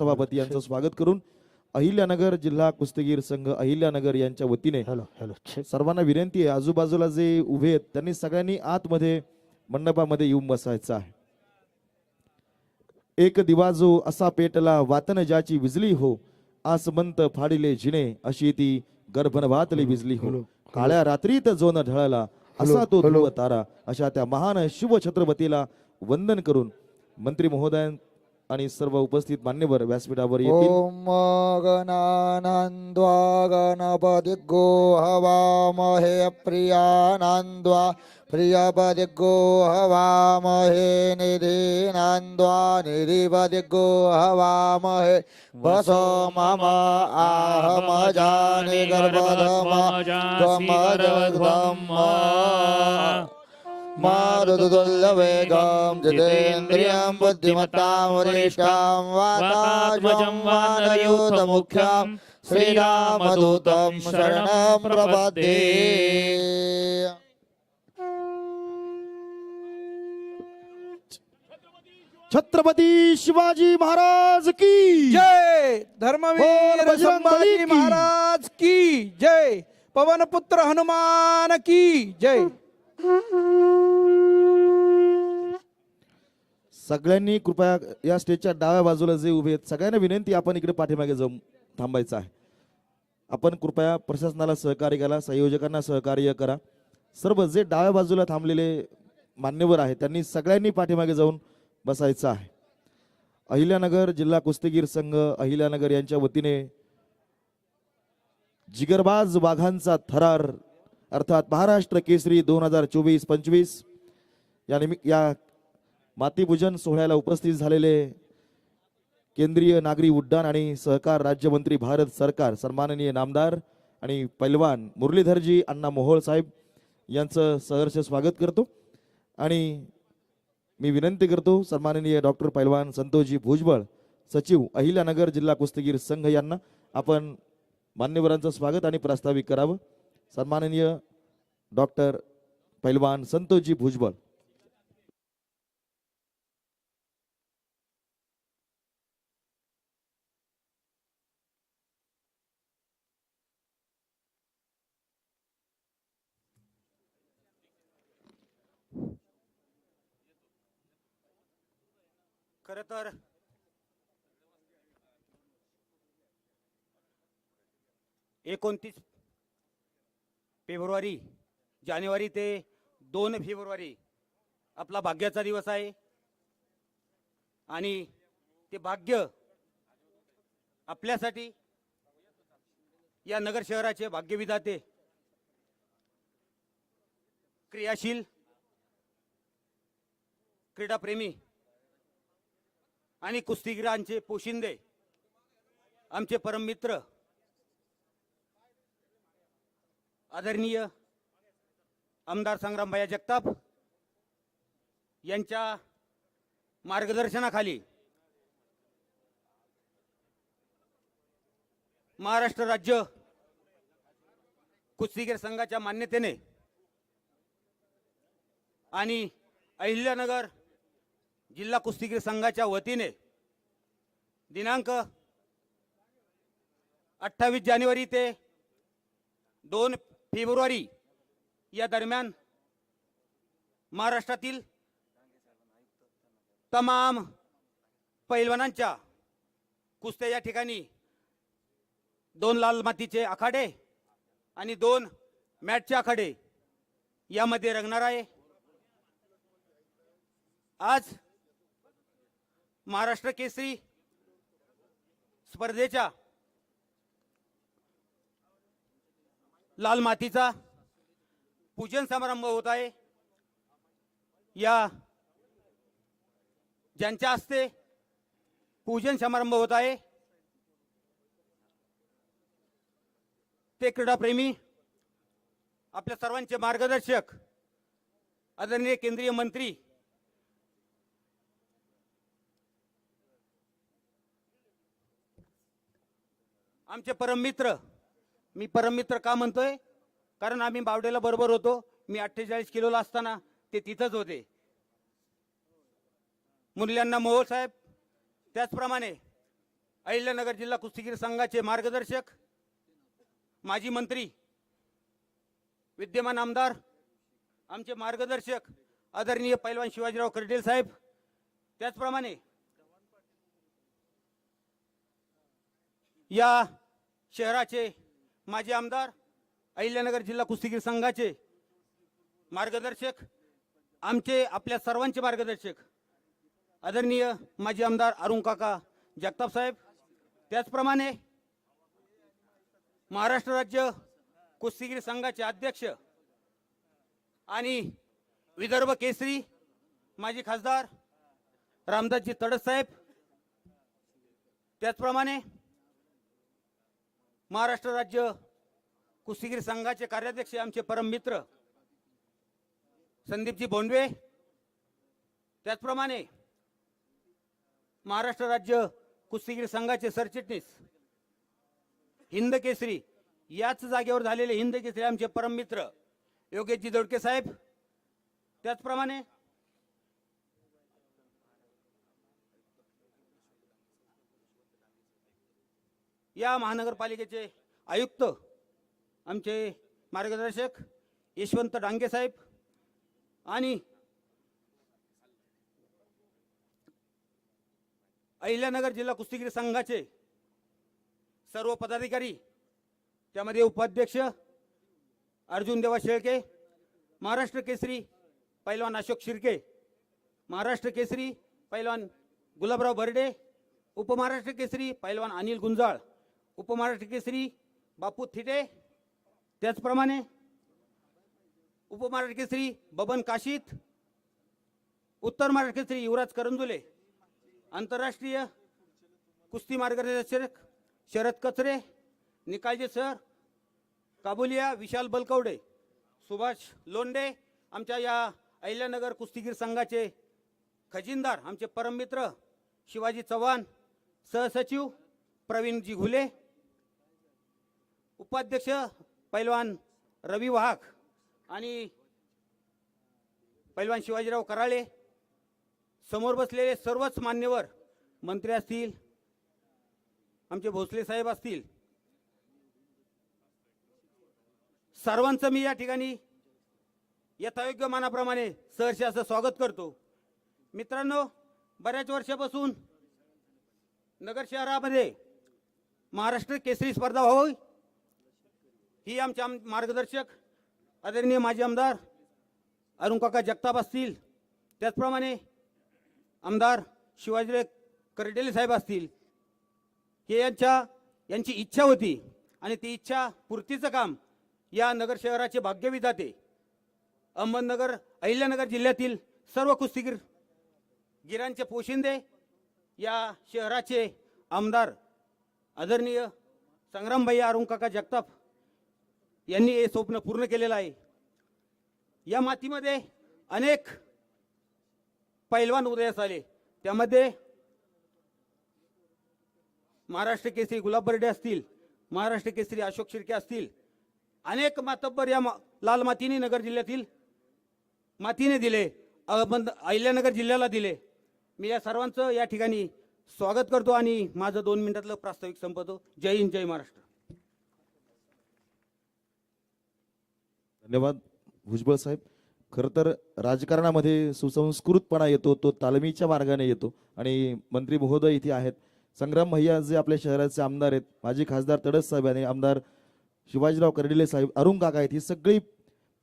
सभापती यांचं स्वागत करून अहिल्यानगर जिल्हा कुस्तीगीर संघ अहिल्यानगर यांच्या वतीने हॅलो हॅलो छे. सर्वांना विनंती आहे आजूबाजूला जे उभे आहेत त्यांनी सगळ्यांनी आतमध्ये मंडपामध्ये येऊन बसायचं आहे. एक दिवा जो असा पेटला वातन ज्याची विजली हो आसमंत फाडिले जिने अशी ती गर्भनभातली विजली हो. काळ्या रात्रीत जो न ढळला असा तो ध्रुव तारा अशा त्या महान शिव छत्रपतीला वंदन करून मंत्री महोदय आणि सर्व उपस्थित मान्यवर व्यासपीठावर येतील. ॐ गणानन्द्वा गणपतिगो हवामहे प्रियानन्द्वा प्रियपदिगो हवामहे निधिनन्द्वा निधिपदिगो हवामहे वसो मम आहमजानि गर्भधम त्वमजगदम् मारुतुल्यवेगं जितेन्द्रियं बुद्धिमतां वरिष्ठां वातात्मजं वानरयूतमुख्यां श्रीरामदूतं शरणं प्रपद्ये। छत्रपती शिवाजी महाराज की। जय। धर्मवीर बजरंग संभाजी बली की. महाराज की। जय। पवन पुत्र हनुमान की। जय। सगळ्यांनी कृपया या स्टेजच्या डाव्या बाजूला जे उभे आहेत सगळ्यांना विनंती आपण इकडे पाठीमागे जाऊन थांबायचं आहे. आपण कृपया प्रशासनाला सहकार्य करा संयोजकांना सहकार्य करा. सर्व जे डाव्या बाजूला थांबलेले मान्यवर आहेत त्यांनी सगळ्यांनी पाठीमागे जाऊन बसायचं आहे. अहिल्यानगर जिल्हा कुस्तीगीर संघ अहिल्यानगर यांच्या वतीने जिगरबाज वाघांचा थरार अर्थात महाराष्ट्र केसरी दोन हजार चोवीस पंचवीस. या निमि या मातीपूजन सोहळ्याला उपस्थित झालेले केंद्रीय नागरी उड्डाण आणि सहकार राज्यमंत्री भारत सरकार सन्माननीय नामदार आणि पैलवान मुरलीधरजी अण्णा मोहोळ साहेब यांचं सहर्ष स्वागत करतो. आणि मी विनंती करतो सन्माननीय डॉक्टर पैलवान संतोषजी भुजबळ सचिव अहिल्यानगर जिल्हा कुस्तीगीर संघ यांना आपण मान्यवरांचं स्वागत आणि प्रास्ताविक करावं. सन्माननीय डॉक्टर पैलवान संतोषजी भुजबळ खर तर एकोणतीस फेब्रुवारी जानेवारी ते दोन फेब्रुवारी आपला भाग्याचा दिवस आहे. आणि ते भाग्य आपल्यासाठी या नगर शहराचे भाग्यविधाते क्रियाशील क्रीडाप्रेमी आणि कुस्तीगिरांचे पोशिंदे आमचे परममित्र आदरणीय आमदार संग्रामभाया जगताप यांच्या मार्गदर्शनाखाली महाराष्ट्र राज्य कुस्तीगीर संघाच्या मान्यतेने आणि अहिल्यानगर जिल्हा कुस्तीगीर संघाच्या वतीने दिनांक अठ्ठावीस जानेवारी ते दोन फेब्रुवारी या दरम्यान महाराष्ट्रातील तमाम पैलवानांच्या कुस्त्या या ठिकाणी दोन लाल मातीचे आखाडे आणि दोन मॅटचे आखाडे यामध्ये रंगणार आहे. आज महाराष्ट्र केसरी स्पर्धेच्या लाल मातीचा पूजन समारंभ होत आहे. या ज्यांच्या हस्ते पूजन समारंभ होत आहे. ते क्रीडाप्रेमी आपल्या सर्वांचे मार्गदर्शक आदरणीय केंद्रीय मंत्री आमचे परममित्र मी परममित्र का म्हणतोय? कारण आम्ही बावडेला बरोबर होतो. मी अठ्ठेचाळीस किलोला असताना ते तिथंच होते. मुरल्यांना मोहोळ साहेब त्याचप्रमाणे अहिल्यानगर जिल्हा कुस्तीगीर संघाचे मार्गदर्शक माजी मंत्री विद्यमान आमदार आमचे मार्गदर्शक आदरणीय पैलवान शिवाजीराव कर्डेल साहेब त्याचप्रमाणे या शहराचे माजी आमदार अहिल्यानगर जिल्हा कुस्तीगीर संघाचे मार्गदर्शक आमचे आपल्या सर्वांचे मार्गदर्शक आदरणीय माजी आमदार अरुण काका जगताप साहेब. त्याचप्रमाणे महाराष्ट्र राज्य कुस्तीगीर संघाचे अध्यक्ष आणि विदर्भ केसरी माजी खासदार रामदासजी तडस साहेब. त्याचप्रमाणे महाराष्ट्र राज्य कुस्तीगीर संघाचे कार्याध्यक्ष आमचे परम मित्र संदीपजी भोंडवे त्याचप्रमाणे महाराष्ट्र राज्य कुस्तीगीर संघाचे सरचिटणीस हिंद केसरी याच जागेवर झालेले हिंद केसरी आमचे परम मित्र योगेशजी दोडके साहेब. त्याचप्रमाणे या महानगरपालिकेचे आयुक्त आमचे मार्गदर्शक यशवंत डांगे साहेब आणि अहिल्यानगर जिल्हा कुस्तीगिरी संघाचे सर्व पदाधिकारी त्यामध्ये उपाध्यक्ष अर्जुन देवा शेळके महाराष्ट्र केसरी पैलवान अशोक शिर्के महाराष्ट्र केसरी पैलवान गुलाबराव बर्डे उपमहाराष्ट्र केसरी पैलवान अनिल गुंजाळ उपमहाराष्ट्र केसरी बापू थिटे त्याचप्रमाणे उपमहाराष्ट्र केसरी बबन काशीत उत्तर महाराष्ट्र केसरी युवराज करंजुले आंतरराष्ट्रीय कुस्ती मार्गदर्शक शरद कचरे निकालजे सर काबुलिया विशाल बलकवडे सुभाष लोंडे आमच्या या अहिल्यानगर कुस्तीगीर संघाचे खजिनदार आमचे परममित्र शिवाजी चव्हाण सहसचिव प्रवीणजी घुले उपाध्यक्ष पैलवान रवी वाहक आणि पैलवान शिवाजीराव कराळे समोर बसलेले सर्वच मान्यवर मंत्री असतील आमचे भोसले साहेब असतील. सर्वांचं मी या ठिकाणी यथायोग्य मानाप्रमाणे सहर्ष असं स्वागत करतो. मित्रांनो बऱ्याच वर्षापासून नगर शहरामध्ये महाराष्ट्र केसरी स्पर्धा व्हावी आमचे आम मार्गदर्शक आदरणीय माजी आमदार अरुण काका जगताप असतील. त्याचप्रमाणे आमदार शिवाजीराव करडेले साहेब असतील. हे यांच्या यांची इच्छा होती आणि ती इच्छा पूर्तीचं काम या नगर शहराचे भाग्यविधाते अहमदनगर अहिल्यानगर जिल्ह्यातील सर्व कुस्तीगीर गिरांचे पोशिंदे या शहराचे आमदार आदरणीय संग्रामभाई अरुण काका जगताप यांनी हे स्वप्न पूर्ण केलेलं आहे. या मातीमध्ये अनेक पैलवान उदयास आले. त्यामध्ये महाराष्ट्र केसरी गुलाब बर्डे असतील महाराष्ट्र केसरी अशोक शिर्के असतील अनेक मातब्बर या मा- लाल मातीने नगर जिल्ह्यातील मातीने दिले अहमद अहिल्यानगर जिल्ह्याला दिले. मी या सर्वांचं या ठिकाणी स्वागत करतो आणि माझं दोन मिनिटातलं प्रास्ताविक संपवतो. जय हिंद जय महाराष्ट्र. धन्यवाद भुजबळ साहेब. खरं तर राजकारणामध्ये सुसंस्कृतपणा येतो तो तालमीच्या मार्गाने येतो आणि मंत्री महोदय इथे आहेत. संग्राम भैया जे आपल्या शहराचे आमदार आहेत माजी खासदार तडस साहेब आणि आमदार शिवाजीराव कर्डिले साहेब अरुण काका आहेत ही सगळी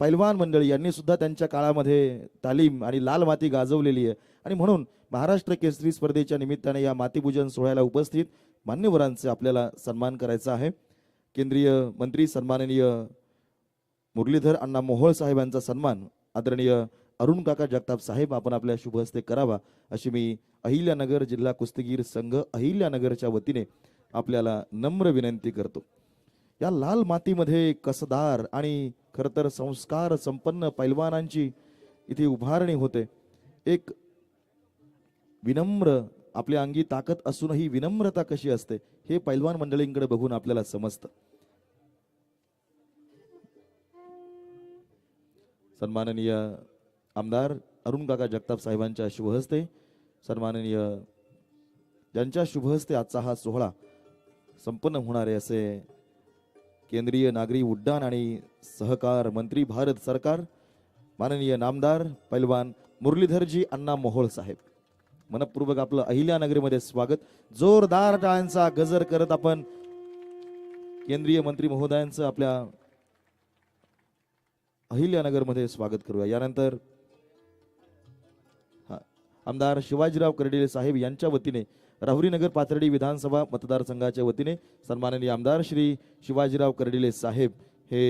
पैलवान मंडळी यांनी सुद्धा त्यांच्या काळामध्ये तालीम आणि लाल माती गाजवलेली आहे. आणि म्हणून महाराष्ट्र केसरी स्पर्धेच्या निमित्ताने या मातीपूजन सोहळ्याला उपस्थित मान्यवरांचे आपल्याला सन्मान करायचा आहे. केंद्रीय मंत्री सन्माननीय मुरलीधर अण्णा मोहोळ साहेबांचा सन्मान आदरणीय अरुण काका जगताप साहेब आपण आपल्या शुभ हस्ते करावा अशी मी अहिल्यानगर जिल्हा कुस्तीगीर संघ अहिल्यानगरच्या वतीने आपल्याला नम्र विनंती करतो. या लाल मातीमध्ये कसदार आणि खरं तर संस्कार संपन्न पैलवानांची इथे उभारणी होते. एक विनम्र आपल्या अंगी ताकद असूनही विनम्रता कशी असते हे पैलवान मंडळींकडे बघून आपल्याला समजतं. सन्माननीय आमदार अरुण काका जगताप साहेबांच्या शुभहस्ते सन्माननीय ज्यांच्या शुभहस्ते आजचा हा सोहळा संपन्न होणार आहे असे केंद्रीय नागरी उड्डाण आणि सहकार मंत्री भारत सरकार माननीय नामदार पैलवान मुरलीधरजी अण्णा मोहोळ साहेब. मनपूर्वक आपलं अहिल्यानगरीमध्ये स्वागत. जोरदार टाळ्यांचा गजर करत आपण केंद्रीय मंत्री महोदयांचं आपल्या अहिल्यानगरमध्ये स्वागत करूया. यानंतर हा, आमदार शिवाजीराव कर्डिले साहेब यांच्या वतीने राहुरीनगर पाथर्डी विधानसभा मतदारसंघाच्या वतीने सन्माननीय आमदार श्री शिवाजीराव कर्डिले साहेब हे